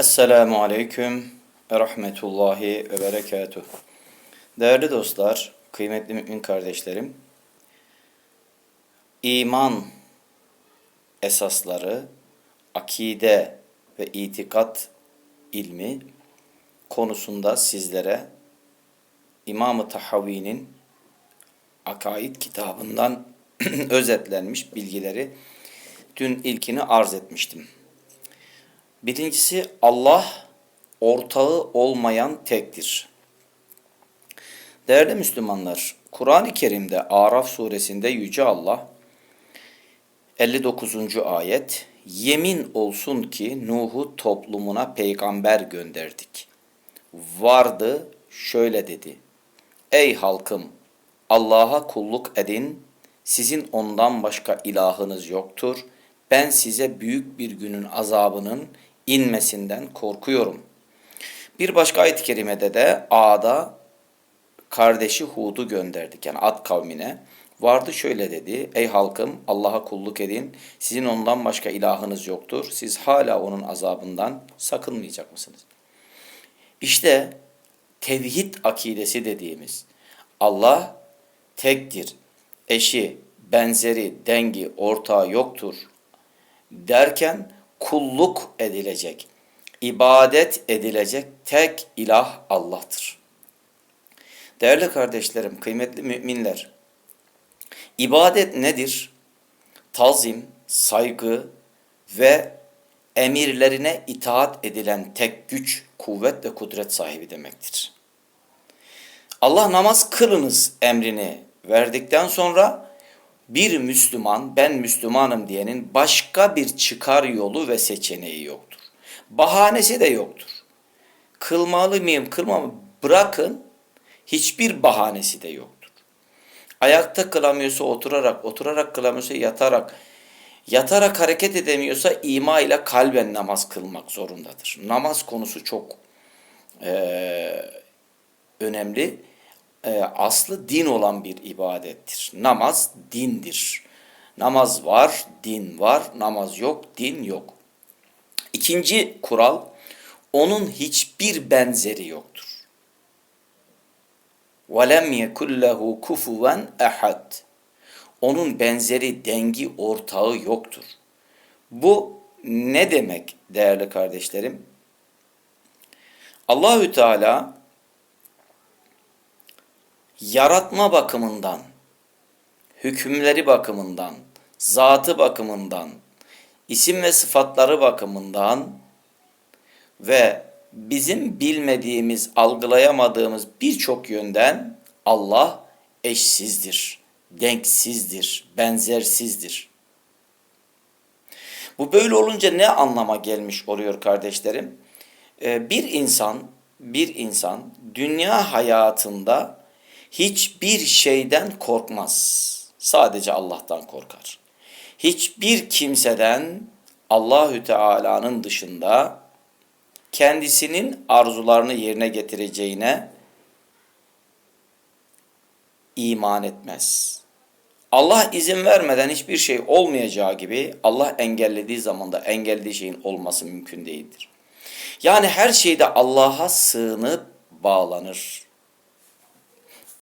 Esselamu Aleyküm Rahmetullahi ve Berekatuh. Değerli dostlar, kıymetli mümin kardeşlerim, iman esasları, akide ve itikat ilmi konusunda sizlere İmam-ı Tahavi'nin Akaid kitabından özetlenmiş bilgileri dün ilkini arz etmiştim. Birincisi Allah ortağı olmayan tektir. Değerli Müslümanlar, Kur'an-ı Kerim'de Araf suresinde Yüce Allah 59. ayet Yemin olsun ki Nuh'u toplumuna peygamber gönderdik. Vardı şöyle dedi. Ey halkım Allah'a kulluk edin. Sizin ondan başka ilahınız yoktur. Ben size büyük bir günün azabının inmesinden korkuyorum. Bir başka ayet-i kerimede de Ad'a kardeşi Hud'u gönderdik. Yani Ad kavmine. Vardı şöyle dedi. Ey halkım Allah'a kulluk edin. Sizin ondan başka ilahınız yoktur. Siz hala onun azabından sakınmayacak mısınız? İşte tevhid akidesi dediğimiz Allah tektir. Eşi, benzeri, dengi, ortağı yoktur derken kulluk edilecek, ibadet edilecek tek ilah Allah'tır. Değerli kardeşlerim, kıymetli müminler, ibadet nedir? Tazim, saygı ve emirlerine itaat edilen tek güç, kuvvet ve kudret sahibi demektir. Allah namaz kılınız emrini verdikten sonra bir Müslüman, ben Müslümanım diyenin başka bir çıkar yolu ve seçeneği yoktur. Bahanesi de yoktur. Kılmalı mıyım, kılmam bırakın hiçbir bahanesi de yoktur. Ayakta kılamıyorsa oturarak, oturarak kılamıyorsa yatarak, yatarak hareket edemiyorsa ima ile kalben namaz kılmak zorundadır. Namaz konusu çok e, önemli e, aslı din olan bir ibadettir. Namaz dindir. Namaz var, din var. Namaz yok, din yok. İkinci kural, onun hiçbir benzeri yoktur. وَلَمْ يَكُلْ لَهُ كُفُوًا اَحَدٍ Onun benzeri, dengi, ortağı yoktur. Bu ne demek değerli kardeşlerim? Allahü Teala yaratma bakımından, hükümleri bakımından, zatı bakımından, isim ve sıfatları bakımından ve bizim bilmediğimiz, algılayamadığımız birçok yönden Allah eşsizdir, denksizdir, benzersizdir. Bu böyle olunca ne anlama gelmiş oluyor kardeşlerim? Ee, bir insan, bir insan dünya hayatında hiçbir şeyden korkmaz. Sadece Allah'tan korkar. Hiçbir kimseden Allahü Teala'nın dışında kendisinin arzularını yerine getireceğine iman etmez. Allah izin vermeden hiçbir şey olmayacağı gibi Allah engellediği zaman da engellediği şeyin olması mümkün değildir. Yani her şeyde Allah'a sığınıp bağlanır